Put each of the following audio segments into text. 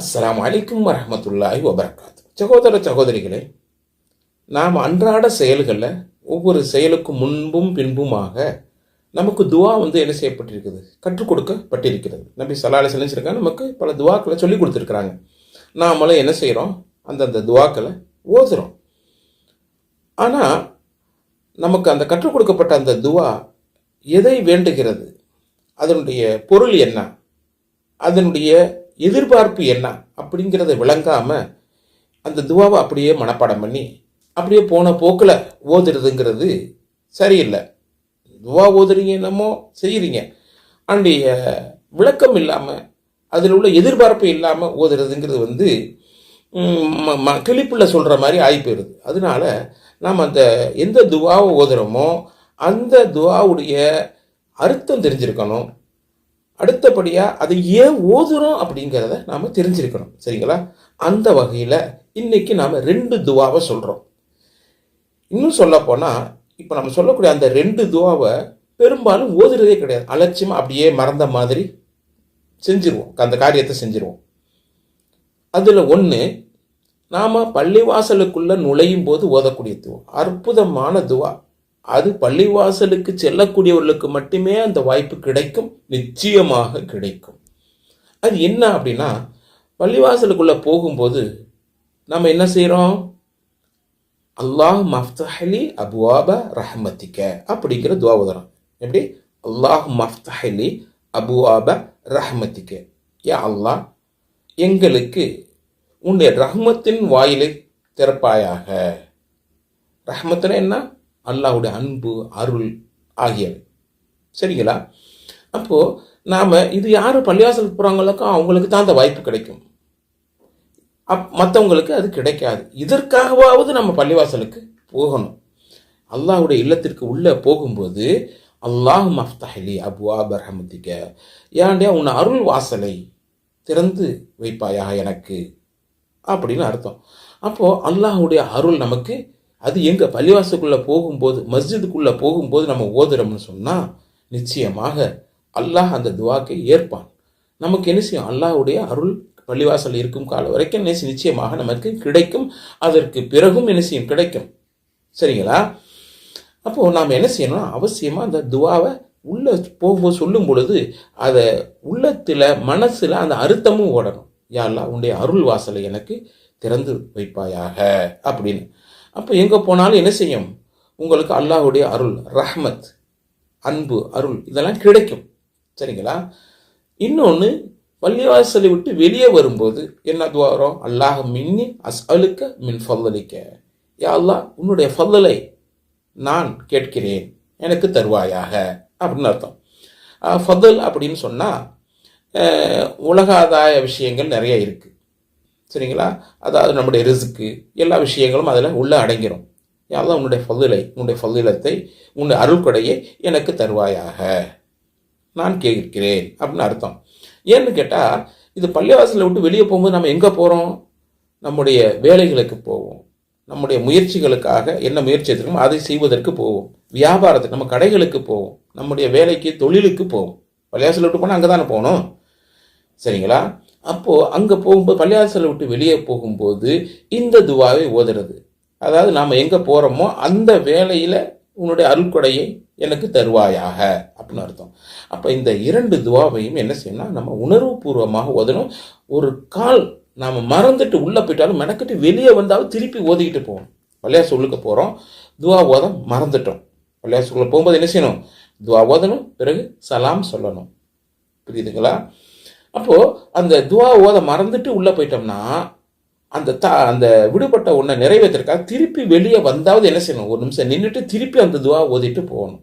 அஸ்லாம் அலைக்கும் வரமத்துல்லாஹி வபரகாத்து. சகோதர சகோதரிகளே நாம் அன்றாட செயல்களில் ஒவ்வொரு செயலுக்கும் முன்பும் பின்புமாக நமக்கு துவா வந்து என்ன செய்யப்பட்டிருக்குது? கற்றுக் கொடுக்கப்பட்டிருக்கிறது. நம்பி சலாலை அலி நமக்கு பல துவாக்களை சொல்லி கொடுத்துருக்குறாங்க. நாமளும் என்ன செய்கிறோம் அந்தந்த துவாக்களை ஓதுறோம். ஆனால் நமக்கு அந்த கற்றுக் கொடுக்கப்பட்ட அந்த துவா எதை வேண்டுகிறது? அதனுடைய பொருள் என்ன? அதனுடைய எதிர்பார்ப்பு என்ன அப்படிங்கிறத விளங்காமல் அந்த துவாவை அப்படியே மனப்பாடம் பண்ணி அப்படியே போன போக்கில் ஓதுறதுங்கிறது சரியில்லை. துவா ஓதுறீங்க என்னமோ செய்கிறீங்க அன்றைய விளக்கம் இல்லாமல் அதில் உள்ள எதிர்பார்ப்பு இல்லாமல் ஓதுறதுங்கிறது வந்து கிளிப்பில் ம- ம- சொல்கிற மாதிரி ஆகி போயிடுது அதனால நாம் அந்த எந்த துவாவை ஓதுறோமோ அந்த துவாவுடைய அர்த்தம் தெரிஞ்சிருக்கணும். அடுத்தபடியாக அதை ஏன் ஓதுறோம் அப்படிங்கிறத நாம் தெரிஞ்சிருக்கணும். சரிங்களா? அந்த வகையில் இன்றைக்கி நாம் ரெண்டு துவாவை சொல்கிறோம் இன்னும் சொல்லப்போனால் இப்போ நம்ம சொல்லக்கூடிய அந்த ரெண்டு துவாவை பெரும்பாலும் ஓதுறதே கிடையாது. அலட்சியமாக அப்படியே மறந்த மாதிரி செஞ்சிருவோம். அந்த காரியத்தை செஞ்சிருவோம். அதில் ஒன்று நாம் பள்ளிவாசலுக்குள்ளே நுழையும் போது ஓதக்கூடிய துவா. அற்புதமான துவா. அது பள்ளிவாசலுக்கு செல்லக்கூடியவர்களுக்கு மட்டுமே அந்த வாய்ப்பு கிடைக்கும் நிச்சயமாக கிடைக்கும். அது என்ன அப்படின்னா பள்ளிவாசலுக்குள்ளே போகும்போது நம்ம என்ன செய்கிறோம் அல்லாஹ் மஃப்தஹலி அபுவாப ரஹமத்திக்க அப்படிங்கிற துவா எப்படி? அல்லாஹ் மஃப்தஹலி அபுவாப ரஹமத்திக்க ஏ அல்லாஹ் எங்களுக்கு உன்னுடைய ரஹ்மத்தின் வாயிலை திறப்பாயாக. ரஹ்மத்துனா என்ன? அல்லாஹ்வுடைய அன்பு அருள் ஆகியவை. சரிங்களா? அப்போது நாம் இது யார் பள்ளிவாசலுக்கு போகிறாங்களுக்கோ அவங்களுக்கு தான் அந்த வாய்ப்பு கிடைக்கும். அப் மற்றவங்களுக்கு அது கிடைக்காது. இதற்காகவாவது நம்ம பள்ளிவாசலுக்கு போகணும். அல்லாஹ்வுடைய இல்லத்திற்கு உள்ளே போகும்போது அல்லாஹ் மஃப்தஹலி அபுவா பர்ஹமதிக்க ஏன்டா உன் அருள் வாசலை திறந்து வைப்பாயா எனக்கு? அப்படின்னு அர்த்தம். அப்போது அல்லாஹுடைய அருள் நமக்கு அது எங்கே பள்ளிவாசலுக்குள்ளே போகும்போது மஸ்ஜிதுக்குள்ளே போகும்போது நம்ம ஓதுறோம்னு சொன்னால் நிச்சயமாக அல்லாஹ் அந்த துவாக்கை ஏற்பான். நமக்கு என்ன செய்யும்? அல்லாஹுடைய அருள் பள்ளிவாசல் இருக்கும் காலம் வரைக்கும் என்ன நிச்சயமாக நமக்கு கிடைக்கும். அதற்கு பிறகும் என்ன செய்யும்? கிடைக்கும். சரிங்களா? அப்போது நாம் என்ன செய்யணும்னா அவசியமாக அந்த துவாவை உள்ளே போகும்போது சொல்லும் பொழுது அதை உள்ளத்தில் மனசில் அந்த அறுத்தமும் ஓடணும். யா உன்னுடைய அருள் வாசலை எனக்கு திறந்து வைப்பாயாக. அப்படின்னு. அப்போ எங்கே போனாலும் என்ன செய்யும்? உங்களுக்கு அல்லாஹ்வுடைய அருள் ரஹ்மத் அன்பு அருள் இதெல்லாம் கிடைக்கும். சரிங்களா? இன்னொன்று பள்ளிவாசலை விட்டு வெளியே வரும்போது என்ன துவா வரும்? அல்லாஹ் மின்னி அஸ்அலுக்க மின் ஃபல்லலிக்க யா அல்லாஹ் உன்னுடைய ஃபல்லலை நான் கேட்கிறேன். எனக்கு தருவாயாக. அப்படின்னு அர்த்தம். ஃபதல் அப்படின்னு சொன்னால் உலகாதாய விஷயங்கள் நிறைய இருக்குது சரிங்களா? அதாவது நம்முடைய ரிஸ்க்கு எல்லா விஷயங்களும் அதில் உள்ளே அடங்கிடும் யாரும் உன்னுடைய ஃபதிலை உன்னுடைய ஃபதிலத்தை உன்னுடைய அருள்கொடையை எனக்கு தருவாயாக? நான் கேட்கிறேன் அப்படின்னு அர்த்தம். ஏன்னு கேட்டால் இது பள்ளிவாசலை விட்டு வெளியே போகும்போது நம்ம எங்கே போகிறோம் நம்முடைய வேலைகளுக்கு போவோம். நம்முடைய முயற்சிகளுக்காக என்ன முயற்சி எடுத்துக்கணும் அதை செய்வதற்கு போவோம். வியாபாரத்துக்கு நம்ம கடைகளுக்கு போவோம். நம்முடைய வேலைக்கு தொழிலுக்கு போவோம். பள்ளிவாசலை விட்டு போனால் அங்கே தானே போகணும்? சரிங்களா? அப்போது அங்கே போகும்போது பள்ளியாசலை விட்டு வெளியே போகும்போது இந்த துவாவை ஓதுறது. அதாவது நாம் எங்கே போகிறோமோ அந்த வேலையில் உன்னுடைய அருள்கொடையை எனக்கு தருவாயாக அப்படின்னு அர்த்தம். அப்போ இந்த இரண்டு துவாவையும் என்ன செய்யணும் நம்ம உணர்வுபூர்வமாக ஓதணும். ஒரு கால் நாம் மறந்துட்டு உள்ளே போயிட்டாலும் மெனக்கிட்டு வெளியே வந்தாலும் திருப்பி ஓதிக்கிட்டு போகணும். பள்ளியாசு உள்ளுக்க போகிறோம் துவா ஓத மறந்துட்டோம். பள்ளியாசுக்குள்ளே போகும்போது என்ன செய்யணும்? துவா ஓதணும் பிறகு சலாம் சொல்லணும். புரியுதுங்களா? அப்போது அந்த துவா ஓத மறந்துட்டு உள்ளே போயிட்டோம்னா அந்த த அந்த விடுபட்ட ஒன்றை நிறைவேற்றிருக்கா திருப்பி வெளியே வந்தாவது என்ன செய்யணும்? ஒரு நிமிஷம் நின்றுட்டு திருப்பி அந்த துவா ஓதிட்டு போகணும்.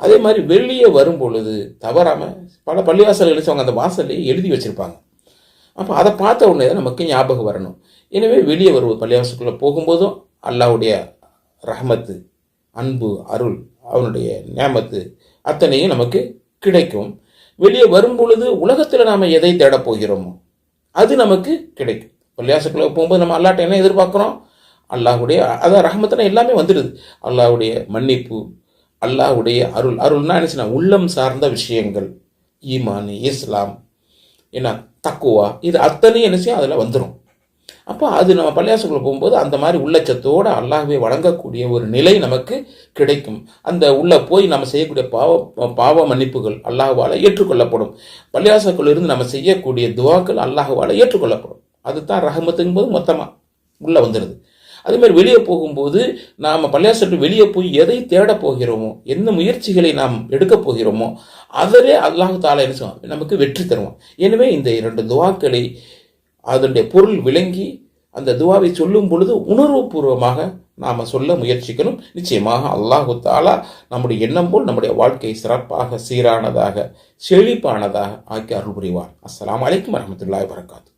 அதே மாதிரி வெளியே வரும் பொழுது தவறாமல் பல பள்ளிவாசல் எழுச்சவங்க அந்த வாசல்லையே எழுதி வச்சுருப்பாங்க. அப்போ அதை பார்த்த உடனே தான் நமக்கு ஞாபகம் வரணும். எனவே வெளியே வருவது பள்ளிவாசலுக்குள்ளே போகும்போதும் அல்லாஹ்வுடைய ரஹமத்து அன்பு அருள் அவனுடைய நேமத்து அத்தனையும் நமக்கு கிடைக்கும். வெளியே வரும் பொழுது உலகத்தில் நாம் எதை தேடப் போகிறோமோ அது நமக்கு கிடைக்கும். பள்ளியாசக்குள்ளே போகும்போது நம்ம அல்லாட்ட என்ன எதிர்பார்க்குறோம்? அல்லாஹ்வுடைய அதான் ரஹமத்துனா எல்லாமே வந்துடுது. அல்லாஹுடைய மன்னிப்பு அல்லாஹ்வுடைய அருள். அருள்னா என்ன உள்ளம் சார்ந்த விஷயங்கள். ஈமான் இஸ்லாம் என்ன தக்குவா இது அத்தனையும் என்ன செய்யும் அதில் வந்துடும் அப்போ அது நம்ம பள்ளியாசுக்குள்ளே போகும்போது அந்த மாதிரி உள்ளச்சத்தோடு அல்லாஹ்வை வழங்கக்கூடிய ஒரு நிலை நமக்கு கிடைக்கும். அந்த உள்ளே போய் நம்ம செய்யக்கூடிய பாவ பாவ மன்னிப்புகள் அல்லாஹ்வால் ஏற்றுக்கொள்ளப்படும். பள்ளியாசுக்குள்ளிருந்து நம்ம செய்யக்கூடிய துவாக்கள் அல்லாஹ்வால் ஏற்றுக்கொள்ளப்படும். அதுதான் ரஹமத்துங்கும் போது மொத்தமாக உள்ளே வந்துடுது அதேமாதிரி வெளியே போகும்போது நாம் பள்ளியாசட்டு வெளியே போய் எதை தேடப் போகிறோமோ எந்த முயற்சிகளை நாம் எடுக்கப் போகிறோமோ அதிலே அல்லாஹ் தாலா என்ன நமக்கு வெற்றி தருவோம் எனவே இந்த இரண்டு துவாக்களை அதனுடைய பொருள் விளங்கி அந்த துவாவை சொல்லும் பொழுது உணர்வுபூர்வமாக நாம் சொல்ல முயற்சிக்கணும். நிச்சயமாக அல்லாஹு தாலா நம்முடைய எண்ணம் போல் நம்முடைய வாழ்க்கை சிறப்பாக சீரானதாக செழிப்பானதாக ஆக்கி அருள் புரிவார் அஸ்லாம் வலைக்கம் வரமத்துல்லாய் வரகாத்து